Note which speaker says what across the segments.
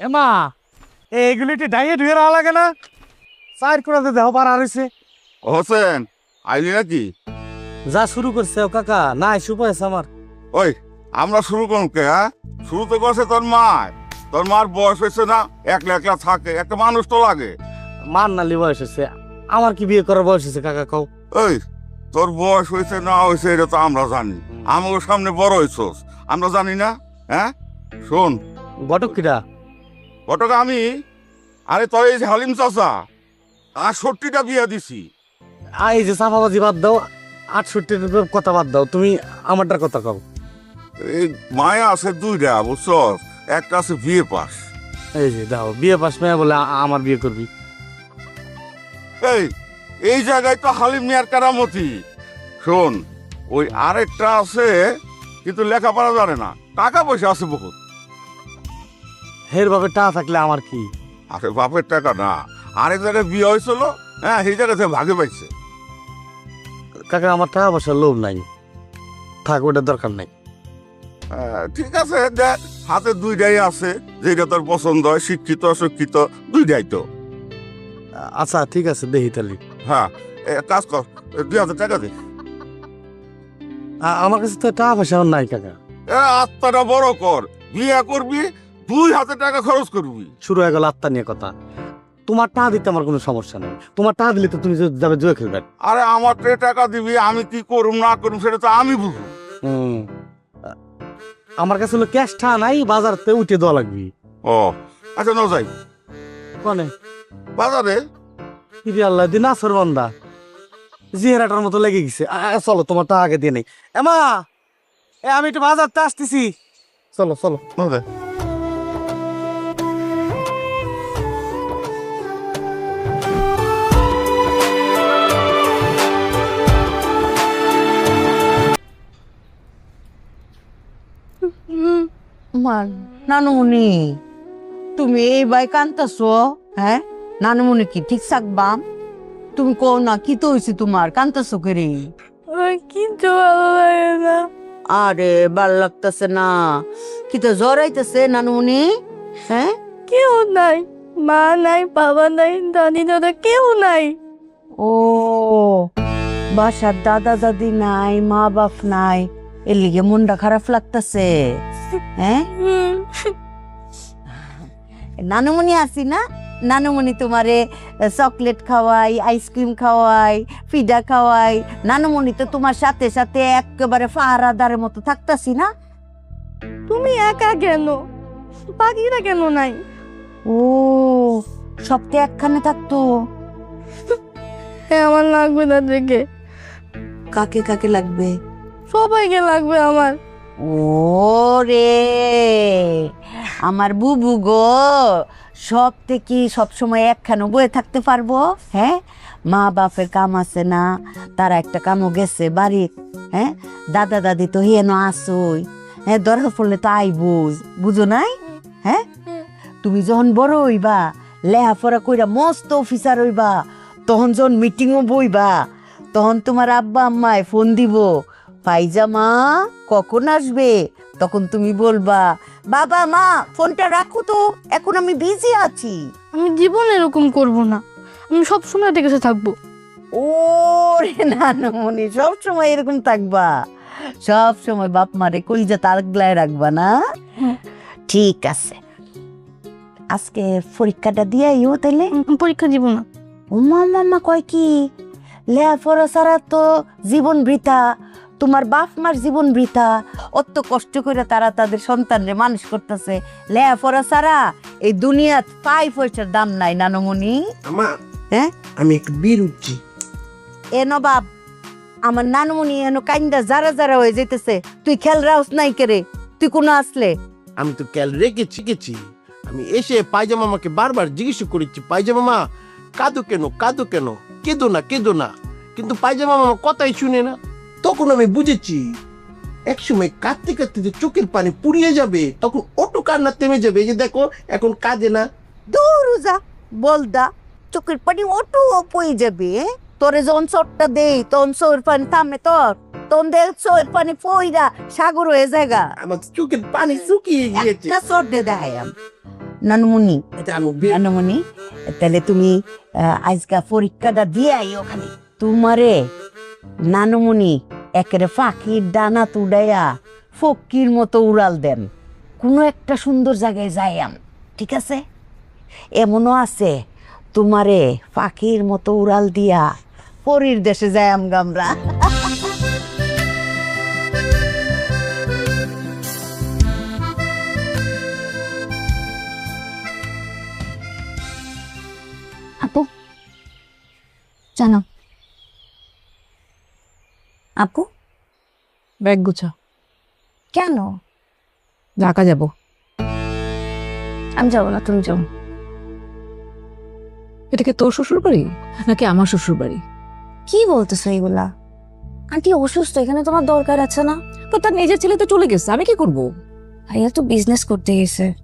Speaker 1: এমা এইগুলি একটু ডাইয়ে ধুয়ে রাখা লাগে না। চার করে দেহ পার হয়েছে
Speaker 2: হোসেন আইলি নাকি?
Speaker 1: যা শুরু করছে ও কাকা না এসে পাইছে আমার।
Speaker 2: ওই আমরা শুরু করুন কে হ্যাঁ? শুরু তো করছে তোর মায় তোর মার বয়স হয়েছে না একলা একলা থাকে একটা মানুষ তো লাগে।
Speaker 1: মান নালি বয়স হয়েছে আমার কি বিয়ে করার বয়স হয়েছে কাকা কও?
Speaker 2: ওই তোর বয়স হয়েছে না হয়েছে এটা তো আমরা জানি। আমাকে সামনে বড় হয়েছোস আমরা জানি না হ্যাঁ? শোন।
Speaker 1: ঘটক কিরা
Speaker 2: ঘটক আমি? আরে তোর এই যে হালিম চাচা আটষট্টিটা বিয়ে দিছি।
Speaker 1: এই যে সাফাবাজি বাদ দাও আটষট্টির কথা বাদ দাও তুমি আমারটার কথা কও।
Speaker 2: এই মায়া আছে দুইটা বুঝছস? একটা আছে বিয়ে পাস।
Speaker 1: এই যে দাও বিয়ে পাস মেয়ে বলে আমার বিয়ে করবি।
Speaker 2: এই এই জায়গায় তো হালিম মিয়ার কারামতি। শোন ওই আরেকটা আছে কিন্তু লেখাপড়া জানে না। টাকা পয়সা আছে বহুত।
Speaker 1: হের ভাবে টা থাকলে আমার কি?
Speaker 2: আরে বাপের টাকা না। আরেক জায়গায় বিয়ে হয়েছিল হ্যাঁ সেই জায়গাতে ভাগে পাইছে।
Speaker 1: কাকা আমার টাকা পয়সার লোভ নাই। থাক ওটার দরকার নাই।
Speaker 2: হ্যাঁ, ঠিক আছে দেখ হাতে দুইটাই আছে যেটা তোর পছন্দ হয় শিক্ষিত অশিক্ষিত দুইটাই তো।
Speaker 1: আচ্ছা ঠিক আছে দেখি তাহলে।
Speaker 2: হ্যাঁ কাজ কর দুই হাজার টাকা দে।
Speaker 1: আমার কাছে তো টাকা পয়সা নাই কাকা।
Speaker 2: এ আত্মাটা বড় কর। বিয়ে করবি দুই হাজার টাকা খরচ করবি
Speaker 1: শুরু হয়ে গেল আত্মা নিয়ে কথা। তোমার টাকা দিতে আমার কোনো সমস্যা নেই। তোমার টাকা দিলে তো তুমি যে- যাবে জুয়ে খেলবে।
Speaker 2: আরে আমার টে টাকা দিবি আমি কি করুম না করুম সেটা তো আমি বুঝব।
Speaker 1: হুম। আমার কাছে হলো ক্যাশ টাকা নাই বাজারতে উঠে দেওয়া লাগবে।
Speaker 2: ও আচ্ছা ন যাই।
Speaker 1: কনে?
Speaker 2: বাজারে?
Speaker 1: ইরে আল্লাহ দিন আসর বন্দা। জিহেরাটার মতো লেগে গেছে। আ, আ, চলো তোমার টাকা আগে দিয়ে নেই। এমা এ আমি একটু বাজারতে আসতেছি। চলো চলো।
Speaker 2: ন যাই।
Speaker 3: আমার নানুমণি। তুমি এই বাই কান্তাছ হ্যাঁ? নানুমণি কি ঠিক থাকবাম তুমি কো না কি তো হয়েছে তোমার? কান্তাছ করে?
Speaker 4: ভালো লাগে না।
Speaker 3: আরে ভালো লাগতেছে না। কি তো জ্বর আইতেছে নানুমণি? হ্যাঁ?
Speaker 4: কেউ নাই। মা নাই বাবা নাই দাদি দাদা কেউ নাই।
Speaker 3: ও বাসার দাদা দাদি নাই মা বাপ নাই। এর লিগে মনটা খারাপ লাগতেছে। হ্যাঁ? নানুমণি আছি না? নানুমণি তোমারে চকলেট খাওয়াই আইসক্রিম খাওয়াই পিঠা খাওয়াই। নানুমণি তো তোমার সাথে সাথে একেবারে ফাহারাদারের মতো থাকতাছি না?
Speaker 4: তুমি একা কেন? বাকিরা কেন নাই?
Speaker 3: ও সবকে একখানে থাকতো?
Speaker 4: এ আমার লাগবে না দেখে।
Speaker 3: কাকে কাকে লাগবে?
Speaker 4: সবাইকে লাগবে আমার।
Speaker 3: ও রে আমার বুবু গো, সব থেকে সবসময় একখানে বয়ে থাকতে পারব হ্যাঁ? মা বাপের কাম আছে না, তারা একটা কামও গেছে বাড়ির হ্যাঁ? দাদা দাদি তো হেন আসই হ্যাঁ? দরকার পড়লে তো আইবুজ বুঝো নাই? হ্যাঁ? তুমি যখন বড় হইবা, লেহাপড়া কইরা মস্ত অফিসার হইবা, তখন যখন মিটিংও বইবা, তখন তোমার আব্বা আম্মায় ফোন দিব পাইজামা কখন আসবে? তখন তুমি বলবা বাবা মা ফোনটা রাখো তো এখন আমি বিজি আছি।
Speaker 4: আমি জীবন এরকম করব না। আমি সব সময় দেখে থাকব।
Speaker 3: ও রে নানমনি সব সময় এরকম থাকবা। সব সময় বাপ মারে কলিজা তারগলায় রাখবা না। ঠিক আছে। আজকে পরীক্ষাটা দিয়াইও তাইলে।
Speaker 4: আমি পরীক্ষা দিব না।
Speaker 3: ও উমা মামা কয় কি? লেখাপড়া ছাড়া তো জীবন বৃথা। তোমার বাপ মার জীবন বৃথা। অত কষ্ট করে তারা তাদের সন্তানরে মানুষ করতেছে। লেখাপড়া ছাড়া এই দুনিয়াত পাই পয়সার দাম নাই নানমণি। হ্যাঁ?
Speaker 5: আমি একটু বীর উঠছি
Speaker 3: এ নবাব আমার নানমণি এন কাইন্দা যারা যারা হয়ে যেতেছে তুই খেল রাউস নাই কেরে? তুই কোনো আসলে?
Speaker 5: আমি তো ক্যাল রেখেছি গেছি আমি এসে পায়জামা মামাকে বারবার জিজ্ঞেস করেছি পায়জামা মা কাঁদো কেন? কাঁদো কেন? কেঁদো না কেঁদো না। কিন্তু পায়জামা মামা কথাই শুনে না। তখন আমি বুঝেছি একসময় কাঁদতে কাঁদতে যে চোখের পানি পুড়িয়ে যাবে তখন অটো কান্না থেমে যাবে। এই যে দেখো এখন কাঁদে না।
Speaker 3: দৌড়ুজা বলদা চোখের পানি অটো পই যাবে তোরে যখন চটটা দেই তখন চোখের পানি থামে তোর। তখন দেখ চোখের পানি পইরা সাগর হয়ে জায়গা
Speaker 5: আমার চোখের পানি শুকিয়ে গিয়েছে।
Speaker 3: একটা চট দে নানমুনি নানমুনি তাহলে তুমি আজকা পরীক্ষাটা দিয়ে ওখানে। তোমারে নানমুনি একেরে ফাঁকির ডানা তুডাইয়া ফকির মতো উড়াল দেন। কোনো একটা সুন্দর জায়গায় যাইয়াম, ঠিক আছে? এমনও আছে, তোমারে পাখির মতো উড়াল দিয়া পরীর দেশে যাইয়াম গামরা
Speaker 4: আপু, জানো আপু?
Speaker 6: ব্যাগ গুছা।
Speaker 4: কেন?
Speaker 6: ঢাকা যাব।
Speaker 4: আমি যাব না তুমি যাও।
Speaker 6: এটা কি তোর শ্বশুর বাড়ি নাকি আমার শ্বশুর বাড়ি
Speaker 4: কি বলতেছো এইগুলা আন্টি অসুস্থ এখানে তোমার দরকার আছে না?
Speaker 6: তো তার নিজের ছেলে তো চলে গেছে আমি কি করব?
Speaker 4: ভাইয়া তো বিজনেস করতে গেছে।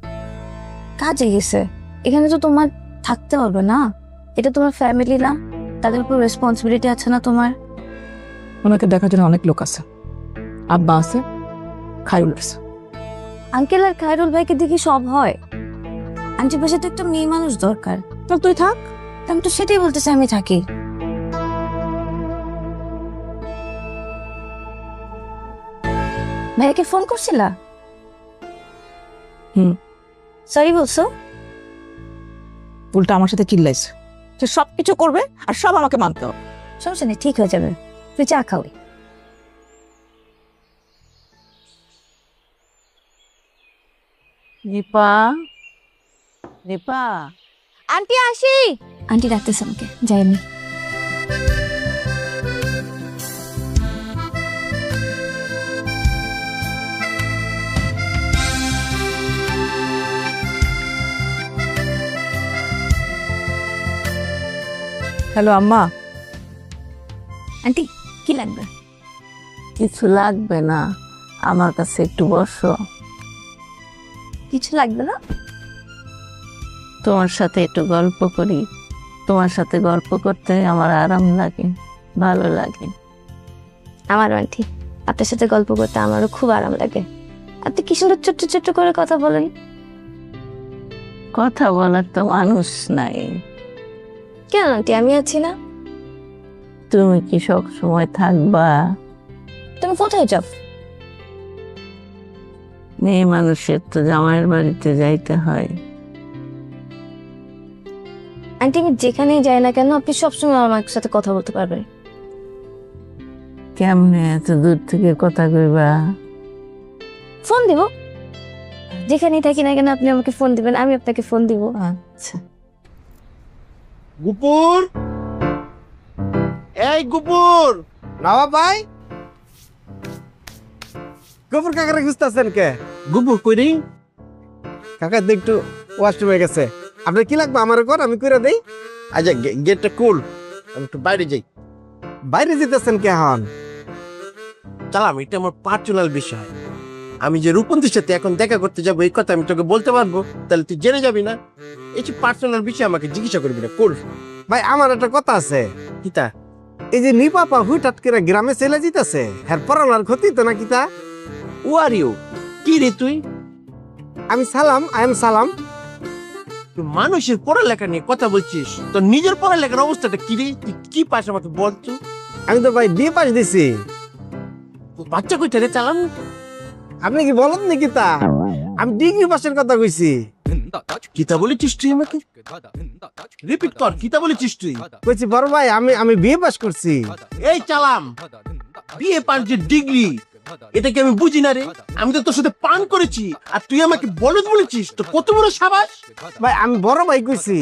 Speaker 4: কাজে গেছে। এখানে তো তোমার থাকতে হবে না? এটা তোমার ফ্যামিলি না? তাদের উপর রেসপন্সিবিলিটি আছে না তোমার?
Speaker 6: ওনাকে দেখার জন্য অনেক লোক আছে। আব্বা আছে খাইরুল আছে।
Speaker 4: আঙ্কেল আর খায়রুল ভাইকে দেখি সব হয়। আন্টি পাশে তো একটা মেয়ে মানুষ দরকার।
Speaker 6: তাহলে তুই থাক।
Speaker 4: আমি তো সেটাই বলতেছি আমি থাকি। ভাইয়াকে ফোন করছিলা?
Speaker 6: হুম।
Speaker 4: সরি বলছো?
Speaker 6: উল্টা আমার সাথে চিল্লাইছে। সে সব কিছু করবে আর সব আমাকে মানতে হবে।
Speaker 4: সমস্যা নেই ঠিক হয়ে যাবে। তুই চা খাওয়াই
Speaker 3: রিপা রিপা
Speaker 4: আন্টি আসি আন্টি ডাকতেছে আমাকে যাই আমি
Speaker 6: হ্যালো আম্মা
Speaker 4: আন্টি কি লাগবে?
Speaker 3: কিছু লাগবে না। আমার কাছে একটু বসো।
Speaker 4: কিছু লাগবে না?
Speaker 3: তোমার সাথে একটু গল্প করি। তোমার সাথে গল্প করতে আমার আরাম লাগে ভালো লাগে।
Speaker 4: আমার আন্টি আপনার সাথে গল্প করতে আমারও খুব আরাম লাগে। আপনি কি সুন্দর ছোট্ট ছোট্ট করে কথা বলেন?
Speaker 3: কথা বলার তো মানুষ নাই।
Speaker 4: কেন আন্টি? আমি আছি না।
Speaker 3: তুমি কি সব সময় থাকবা?
Speaker 4: তুমি কোথায় যাও?
Speaker 3: মেয়ে মানুষের তো জামাইয়ের বাড়িতে যাইতে হয়।
Speaker 4: আন্টি আমি যেখানেই যাই না কেন আপনি সবসময় আমার সাথে কথা বলতে পারবেন।
Speaker 3: কেমনে এত দূর থেকে কথা কইবা?
Speaker 4: ফোন দিব। যেখানেই থাকি না কেন আপনি আমাকে ফোন দিবেন আমি আপনাকে ফোন দিব।
Speaker 3: আচ্ছা।
Speaker 5: গুপুর! এই গুপুর।
Speaker 7: নবাব ভাই? গফর কাকারে খুঁজতেছেন কে?
Speaker 5: গুপুর কই রে
Speaker 7: কাকা তো একটু ওয়াশরুমে গেছে। আপনার কি লাগবে? আমার কর আমি করে দেই।
Speaker 5: আচ্ছা গেটটা কুল আমি একটু বাইরে যাই।
Speaker 7: বাইরে যেতেছেন কে হন
Speaker 5: চালাম এটা আমার পার্সোনাল বিষয়। আমি যে রূপন্তির সাথে এখন দেখা করতে যাব এই কথা আমি তোকে বলতে পারব। তাহলে তুই জেনে যাবি না? এই যে পার্সোনাল বিষয় আমাকে জিজ্ঞাসা করবি না কুল
Speaker 7: ভাই আমার একটা কথা আছে।
Speaker 5: কিতা
Speaker 7: এই যে নিপাপা হুটাট করে গ্রামে চলে যেতেছে হ্যার পড়ানোর ক্ষতি তো না কিতা
Speaker 5: ও আর ইউ কি রে তুই?
Speaker 7: আমি সালাম আই এম সালাম।
Speaker 5: তুই মানুষের পড়ালেখা নিয়ে কথা বলছিস তো নিজের পড়ালেখার অবস্থাটা কি রে? তুই কি পাস আমাকে বল তো?
Speaker 7: আমি তো ভাই বিয়ে পাস দিছি।
Speaker 5: বাচ্চা কইটা রে চালাম
Speaker 7: আপনি কি বলেন নি কিতা আমি ডিগ্রি পাসের কথা কইছি।
Speaker 5: কিতা বলেছিস তুই আমাকে রিপিট কর কিতা বলেছিস তুই
Speaker 7: কইছি বড় ভাই আমি আমি বিয়ে পাস করছি।
Speaker 5: এই চালাম। বিয়ে পার যে ডিগ্রি এটা কি আমি বুঝি না রে? আমি তো তোর সাথে পান করেছি আর তুই আমাকে বলদ বলেছিস তো কত বড় সাবাস?
Speaker 7: ভাই আমি বড় ভাই কইছি।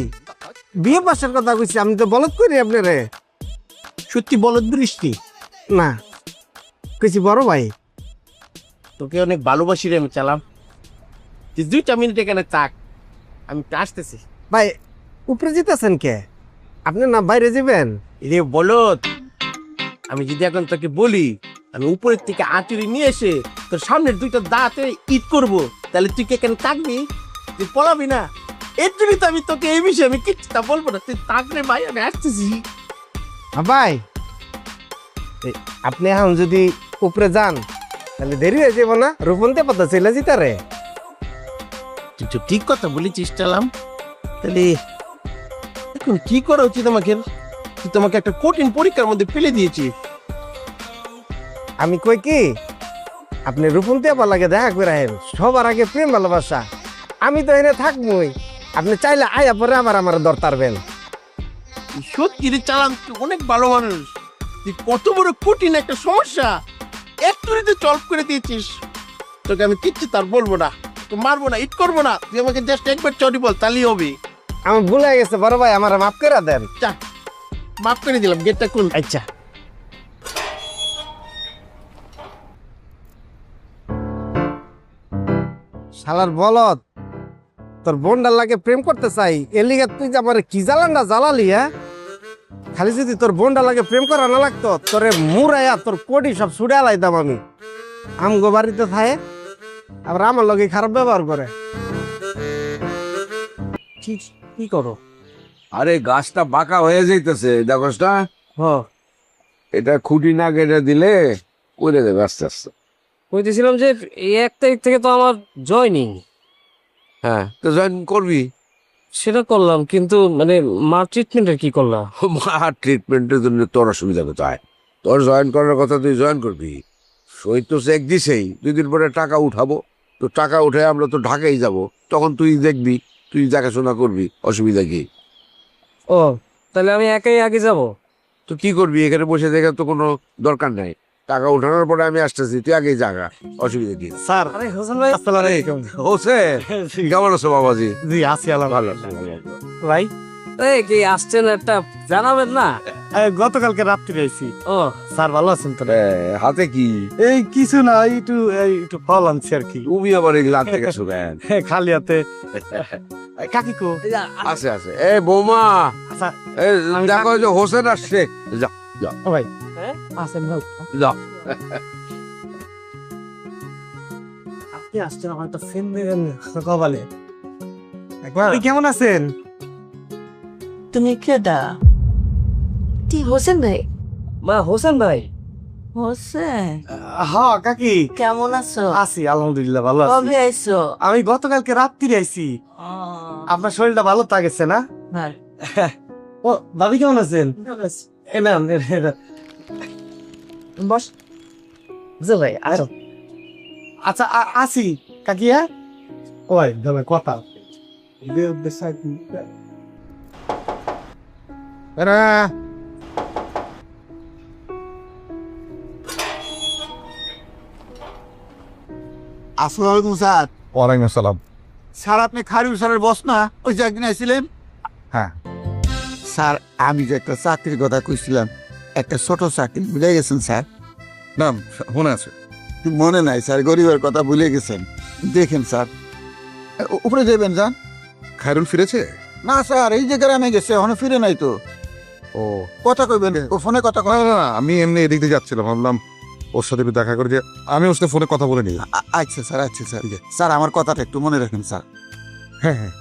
Speaker 7: বিয়ে পাসের কথা কইছি আমি তো বলত করি আপনারে।
Speaker 5: সত্যি বলদ বৃষ্টি?
Speaker 7: না। কইছি বড় ভাই।
Speaker 5: তোকে অনেক ভালোবাসি রে আমি চালাম। তুই দুইটা মিনিট এখানে তাক আমি আসতেছি।
Speaker 7: ভাই উপরে যেতেছেন কে? আপনি না বাইরে যাবেন?
Speaker 5: রে বলদ আমি যদি এখন তোকে বলি আমি উপরের থেকে আঁচুরি নিয়ে এসে তোর সামনের দুইটা দাঁতে ঈদ করব তাহলে তুই কি এখানে থাকবি? তুই পড়াবি না? এর জন্যই তো আমি তোকে এই বিষয়ে আমি কিচ্ছু তা বলব না। তুই থাকলে ভাই আমি আসতেছি।
Speaker 7: হ্যাঁ ভাই আপনি এখন যদি উপরে যান তাহলে দেরি হয়ে যাব না? রূপন্তে পাতা চলে যেতে রে
Speaker 5: তুই তো ঠিক কথা বলেছিস চালাম। তাহলে এখন কি করা উচিত আমাকে? তুই তোমাকে একটা কঠিন পরীক্ষার মধ্যে ফেলে দিয়েছি
Speaker 1: আমি কই কি? আপনি রূপন দেবার লাগে দেখা করে আহেন। সবার আগে প্রেম ভালোবাসা। আমি তো এনে থাকবই। আপনি চাইলে আয়া পরে আবার আমার দরতারবেন
Speaker 5: সত্যি রে চালাম তুই অনেক ভালো মানুষ। তুই কত বড় কঠিন একটা সমস্যা। একটুরিতে সলভ করে দিয়েছিস। তোকে আমি কিচ্ছু তার বলব না। তো মারবো না ইট করব না। তুই আমাকে জাস্ট একবার চটি বল তাহলেই হবে।
Speaker 1: আমার ভুলে গেছে বড় ভাই আমার মাফ করে দেন।
Speaker 5: চা মাফ করে দিলাম গেটটা খুল।
Speaker 1: আচ্ছা। শালার বলত তোর বোনটার লাগে প্রেম করতে চাই এর লিগে তুই যে আমার কি জ্বালান না জ্বালালি হ্যাঁ? খালি যদি তোর বোনটা লাগে প্রেম করা না লাগতো তোরে মুরাইয়া তোর কোটি সব ছুড়ে আলাইতাম আমি। আমগো বাড়িতে থাকে আবার আমার লগে খারাপ ব্যবহার করে। কি কি করো?
Speaker 8: আরে গাছটা বাঁকা হয়ে যাইতেছে না
Speaker 1: হ।
Speaker 8: এটা খুঁটি না কেটে দিলে করে দেবে আস্তে আস্তে।
Speaker 9: কইতেছিলাম যে এই এক তারিখ থেকে তো আমার জয়নিং।
Speaker 8: হ্যাঁ তো জয়েন করবি?
Speaker 9: সেটা করলাম কিন্তু মানে মার ট্রিটমেন্টের কি করলাম
Speaker 8: মা ট্রিটমেন্টের জন্য তোর অসুবিধা কোথায়? তোর জয়েন করার কথা তুই জয়েন করবি? সই তো চেক দিছেই দুই দিন পরে টাকা উঠাবো। তো টাকা উঠে আমরা তো ঢাকাই যাব। তখন তুই দেখবি তুই দেখাশোনা করবি অসুবিধা কি?
Speaker 9: ও তাহলে আমি একাই আগে যাব?
Speaker 8: তো কি করবি? এখানে বসে দেখার তো কোনো দরকার নাই। টাকা উঠানোর পরে আমি আসতেছি তুই আগেই জাগা অসুবিধা কি?
Speaker 1: স্যার
Speaker 9: আরে হোসেন ভাই
Speaker 1: আসসালামু আলাইকুম।
Speaker 8: হোসেন কেমন আছো বাবাজি?
Speaker 1: জি আছি আল্লাহ
Speaker 8: ভালো।
Speaker 1: ভাই
Speaker 9: এই কি আসছেন একটা জানাবেন না?
Speaker 1: গতকালকে রাত্রি আইছি।
Speaker 9: ও।
Speaker 1: স্যার ভালো আছেন তো?
Speaker 8: এ, হাতে কি?
Speaker 1: এই কিছু না একটু একটু ফল আনছি আর কি।
Speaker 8: তুমি আবার এগুলো আনতে গেছো কেন?
Speaker 1: খালি হাতে। কাকিকো
Speaker 8: আছে আছে। এ বৌমা! এ
Speaker 1: আমি
Speaker 8: দেখো যে হোসেন আসছে। যা
Speaker 1: ও ভাই। আছেন ভাই।
Speaker 8: যা।
Speaker 1: আপনি আসছেন আমার একটা ফোন দিবেন কপালে। আপনি কেমন আছেন?
Speaker 3: তুমি কেডা
Speaker 4: তি হোসেন ভাই।
Speaker 9: মা হোসেন ভাই।
Speaker 3: হোসেন?
Speaker 1: হ্যাঁ কাকি।
Speaker 3: কেমন আছো?
Speaker 1: আছি আলহামদুলিল্লাহ ভালো আছি।
Speaker 3: কবে আইছো?
Speaker 1: আমি গতকালকে রাত্রি আইছি। আপনার শরীরটা ভালো থাকেছে না? ও ভাবি কেমন আছেন? এ না বস। বুঝে ভাই আছো আচ্ছা আসি কাকিয়া ওই ধরে কথা।
Speaker 10: আসসালামু আলাইকুম স্যার।
Speaker 2: ওয়ালাইকুম আসসালাম।
Speaker 10: স্যার আপনি খারিউল স্যারের বস না? ওই যে একদিন আইছিলেন?
Speaker 2: হ্যাঁ।
Speaker 10: স্যার আমি যে একটা চাকরির কথা কইছিলাম একটা ছোট চাকরি ভুলে গেছেন স্যার?
Speaker 2: না মনে আছে।
Speaker 10: মনে নাই স্যার গরিবের কথা ভুলে গেছেন। দেখেন স্যার। উপরে যাবেন যান।
Speaker 2: খায়রুল ফিরেছে?
Speaker 10: না স্যার এই যে গ্রামে গেছে এখনও ফিরে নাই তো।
Speaker 2: ও
Speaker 10: কথা কইবেন ও ফোনে কথা কয়
Speaker 2: না না আমি এমনি এদিক দিয়ে যাচ্ছিলাম ভাবলাম ওর সাথে একটু দেখা করে যে আমি ওর সাথে ফোনে কথা বলে নিই।
Speaker 10: আ- আচ্ছা স্যার আচ্ছা স্যার। স্যার আমার কথাটা একটু মনে রাখেন স্যার।
Speaker 2: হ্যাঁ হ্যাঁ।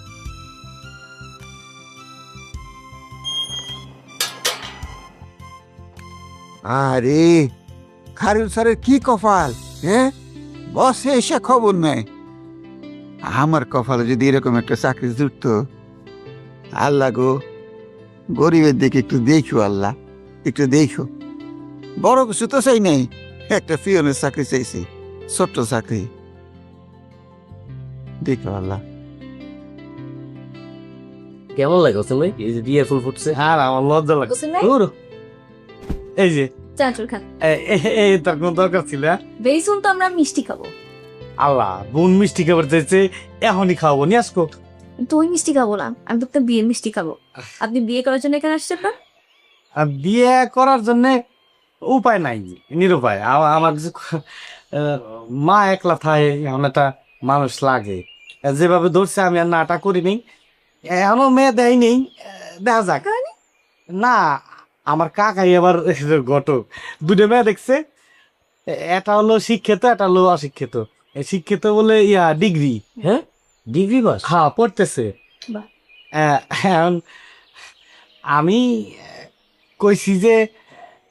Speaker 10: আরে খারুল স্যারের কি কপাল হ্যাঁ? বসে এসে খবর নেই আমার কপালে যদি এরকম একটা চাকরি জুটতো আল্লাহ গো। গরিবের দিকে একটু দেখো আল্লাহ একটু দেখো। বড় কিছু তো চাই নেই একটা পিয়নের চাকরি চাইছি ছোট্ট চাকরি। দেখো আল্লাহ।
Speaker 9: কেমন লাগে হোসেন ভাই? এই যে দিয়ে ফুল ফুটছে।
Speaker 1: হ্যাঁ আমার লজ্জা লাগে
Speaker 4: হোসেন ভাই?
Speaker 1: এই যে
Speaker 4: চাঁচুর খান।
Speaker 1: এ- এ- এই তার কোনো দরকার ছিল হ্যাঁ?
Speaker 4: বেসুন তো আমরা মিষ্টি খাব।
Speaker 1: আল্লাহ বোন মিষ্টি খাবার চাইছে এখনই খাওয়াবো। নিয়ে আসব
Speaker 4: ওই মিষ্টি খাব না আমি তো বিয়ের মিষ্টি খাব। আপনি বিয়ে করার জন্য এখানে আসছেন না?
Speaker 1: বিয়ে করার জন্য উপায় নাই নিরুপায়। আমার যে মা একলা থাকে এমন একটা মানুষ লাগে। যেভাবে ধরছে আমি আর নাটা করিনি। এখনও মেয়ে দেয় নেই দেখা যাক। না আমার কাকাই আবার ঘটক। দুটো মেয়ে দেখছে এটা হলো শিক্ষিত এটা হলো অশিক্ষিত। শিক্ষিত বলে ইয়া ডিগ্রি
Speaker 9: হ্যাঁ? ডিগ্রি পাস
Speaker 1: হ্যাঁ পড়তেছে। এখন আমি কইছি যে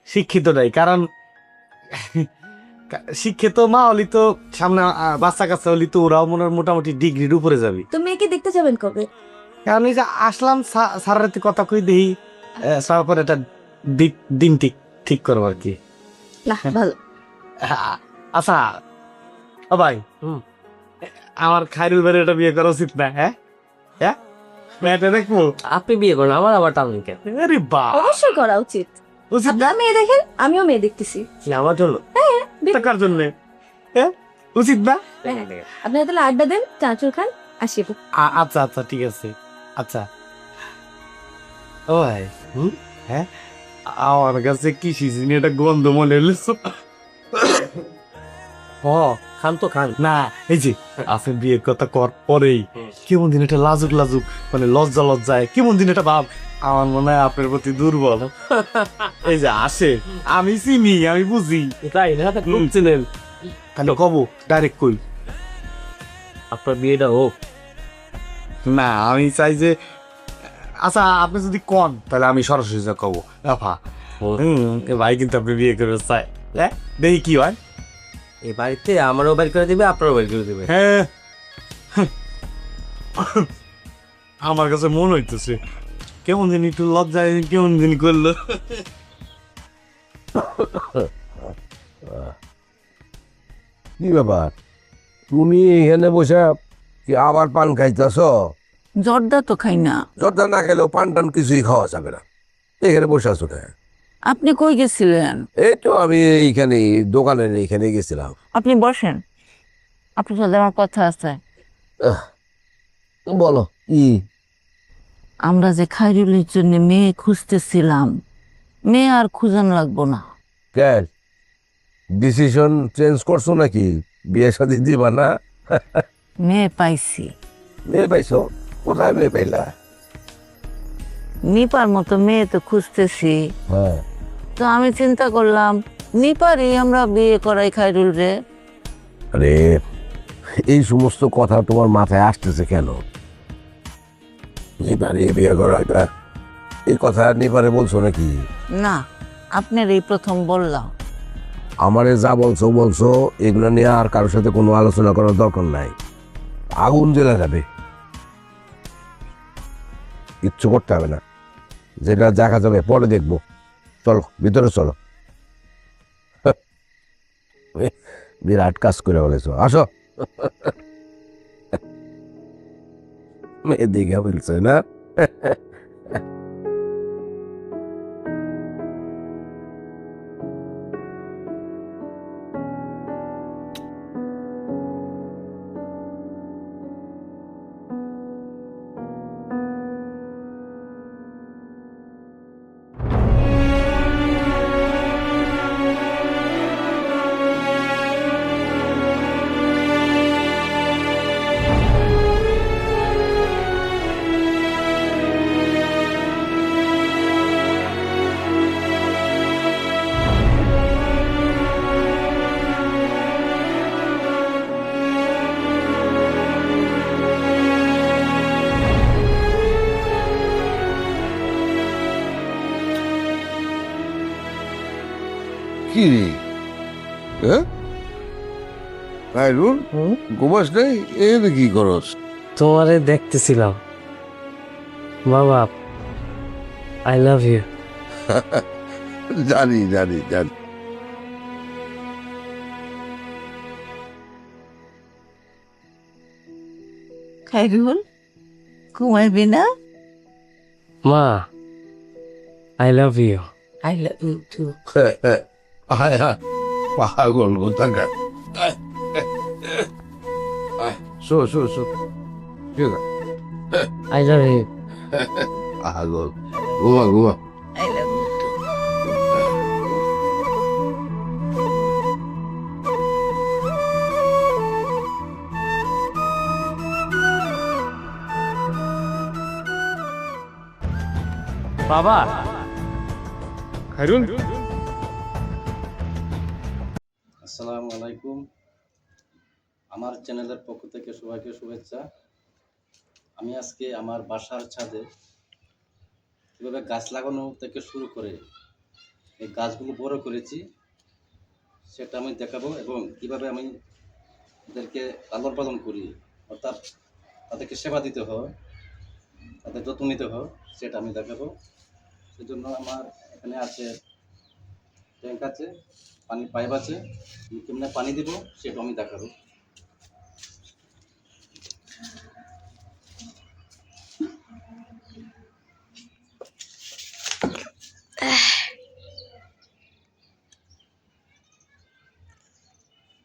Speaker 1: শিক্ষিত নাই কারণ শিক্ষিত মা হলি তো সামনে বাচ্চা কাচ্চা হলি তো ওরাও মনে হয় মোটামুটি ডিগ্রির উপরে যাবি।
Speaker 11: তো মেয়েকে দেখতে যাবেন কবে?
Speaker 1: কারণ এই যে আসলাম সা- সারার রাতে কথা কই দেই তারপর একটা দিক দিন ঠিক ঠিক করব আর কি।
Speaker 11: ভালো।
Speaker 1: আচ্ছা ও ভাই।
Speaker 9: হুম।
Speaker 1: আমার খাইরুল ভাইয়ের এটা বিয়ে করা উচিত না হ্যাঁ? হ্যাঁ? মেয়েটা দেখব।
Speaker 9: আপনি বিয়ে করেন আমার আবার টানুন কেন?
Speaker 1: আরে বা।
Speaker 11: অবশ্যই করা উচিত।
Speaker 1: উচিত? না
Speaker 11: আপনারা মেয়ে দেখেন আমিও মেয়ে দেখতেছি।
Speaker 9: কি আমার জন্য?
Speaker 1: হ্যাঁ টাকার জন্য? হ্যাঁ? উচিত না?
Speaker 11: আপনারা তাহলে আড্ডা দেন চাঁচুর খান আসি
Speaker 1: আ- আচ্ছা আচ্ছা ঠিক আছে। আচ্ছা। ও হুম? হ্যাঁ? আমার কাছে কি সিজিনি এটা গন্ধ মনে হলো
Speaker 9: হ। খান তো খান।
Speaker 1: না এই যে আপনি বিয়ের কথা কর পরেই। কেমন দিন এটা লাজুক লাজুক মানে লজ্জা লজ্জায় কেমন দিন এটা ভাব? আমার মনে হয় আপনার প্রতি দুর্বল। এই যে আসে। আমি চিনি আমি বুঝি।
Speaker 9: তাই না খুব। চিনেন।
Speaker 1: খালি কব ডাইরেক্ট কই
Speaker 9: আপনার বিয়েটা হোক।
Speaker 1: না আমি চাই যে আচ্ছা আপনি যদি কন তাহলে আমি সরাসরি যা কব। এ ভাই কিন্তু আপনি বিয়ে করে চাই হ্যাঁ দেখি কি হয়।
Speaker 9: এই বাড়িতে আমারও বাড়ি করে দিবে আপনারও বাড়ি করে দিবে।
Speaker 1: হ্যাঁ। আমার কাছে মনে হইতেছে। কেমন দিন একটু লজ্জায় কেমন দিন করল।
Speaker 8: কি ব্যাপার? তুমি এখানে বসে কি আবার পান খাইতেছ?
Speaker 12: জর্দা তো খাই না।
Speaker 8: যতটা না খেলেও পান টান কিছুই খাওয়া যাবে না। এখানে বসে আছো না
Speaker 12: আপনি কই গেছিলেন?
Speaker 8: এই তো আমি এইখানে দোকানে এইখানে গেছিলাম।
Speaker 12: আপনি বসেন। আপনার সাথে আমার কথা আছে।
Speaker 8: বলো কি
Speaker 12: আমরা যে খাইরুলের জন্য মেয়ে খুঁজতেছিলাম মেয়ে আর খুঁজান লাগবো না।
Speaker 8: ক্যাশ ডিসিশন চেঞ্জ করছ নাকি? বিয়ে শাদি দিবা না?
Speaker 12: মেয়ে পাইছি।
Speaker 8: মেয়ে পাইছো? কোথায় মেয়ে পাইলা?
Speaker 12: নিপার মতো মেয়ে তো খুঁজতেছি।
Speaker 8: হ্যাঁ।
Speaker 12: তো আমি চিন্তা করলাম নিপারই আমরা বিয়ে করাই খাইরুল রে।
Speaker 8: আরে এই সমস্ত কথা তোমার মাথায় আসতেছে কেন? নিপারে বিয়ে করা এই কথা নিপারে বলছো নাকি?
Speaker 12: না আপনার এই প্রথম বললাম।
Speaker 8: আমারে যা বলছো বলছো এগুলো নিয়ে আর কারোর সাথে কোনো আলোচনা করার দরকার নাই। আগুন জ্বেলে যাবে। কিচ্ছু করতে হবে না। যেটা দেখা যাবে পরে দেখব। চলো ভিতরে চলো। বিরাট কাজ করে বলেছ। আসো। মেয়ে দিঘা বলছে না? খাইরুল ঘুমাস নাই এনে কি করস?
Speaker 9: তোমারে দেখতেছিলাম। বাবা আই লাভ ইউ
Speaker 8: জানি জানি জানি।
Speaker 12: খাইরুল ঘুমাইবি না?
Speaker 9: মা I love you
Speaker 12: I love you too
Speaker 8: হ্যাঁ পাগল কোথাকার। শো শো শো
Speaker 9: আই লাভ ইউ
Speaker 8: পাগল ঘুমা ঘুমা
Speaker 12: আই লাভ
Speaker 9: বাবা
Speaker 1: খাইরুল
Speaker 13: আসসালামু আলাইকুম আমার চ্যানেলের পক্ষ থেকে সবাইকে শুভেচ্ছা। আমি আজকে আমার বাসার ছাদে কীভাবে গাছ লাগানো থেকে শুরু করে এই গাছগুলো বড় করেছি, সেটা আমি দেখাবো এবং কীভাবে আমি ওদেরকে লালন পালন করি, অর্থাৎ তাদেরকে সেবা দিতে হয়, তাদের যত্ন নিতে হয়, সেটা আমি দেখাবো। সেজন্য আমার এখানে আছে ট্যাঙ্ক আছে, পানি পাইপ আছে কেমনে পানি দিব সেটা আমি দেখাবো।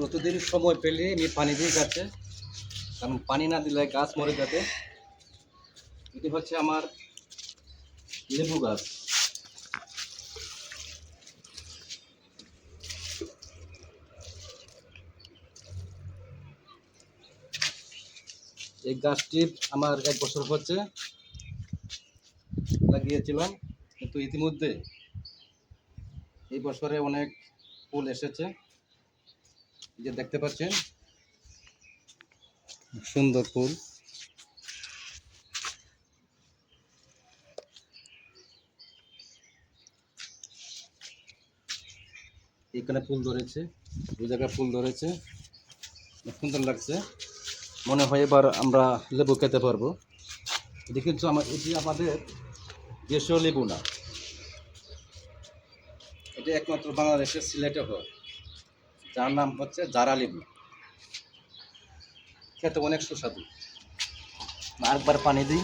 Speaker 13: প্রতিদিন সময় পেলে আমি পানি দিই গাছে। কারণ পানি না দিলে গাছ মরে যাবে। এটি হচ্ছে আমার লেবু গাছ। এই গাছটি আমার এক বছর হচ্ছে লাগিয়েছিলাম, কিন্তু ইতিমধ্যে এই বছরে অনেক ফুল এসেছে। যে দেখতে পাচ্ছেন, সুন্দর ফুল। এখানে ফুল ধরেছে, দু জায়গায় ফুল ধরেছে। সুন্দর লাগছে। মনে হয় এবার আমরা লেবু খেতে পারব। এটি কিন্তু আমার এটি আমাদের দেশীয় লেবু না। এটি একমাত্র বাংলাদেশের সিলেটে হয়। যার নাম হচ্ছে জারা লেবু। খেতে অনেক সুস্বাদু। একবার পানি দিই।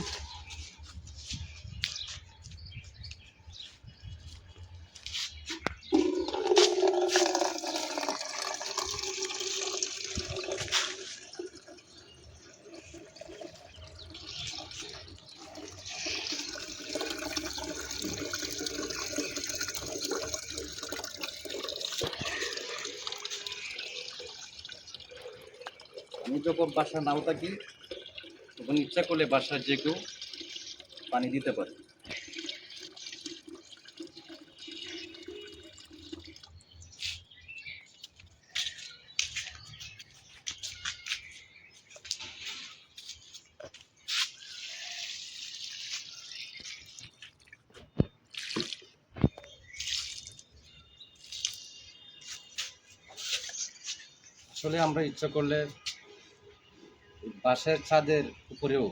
Speaker 13: যখন বাসা নাও থাকি তখন ইচ্ছা করলে বাসার যে কেউ পানি দিতে পারে। আসলে আমরা ইচ্ছা করলে বাসের ছাদের উপরেও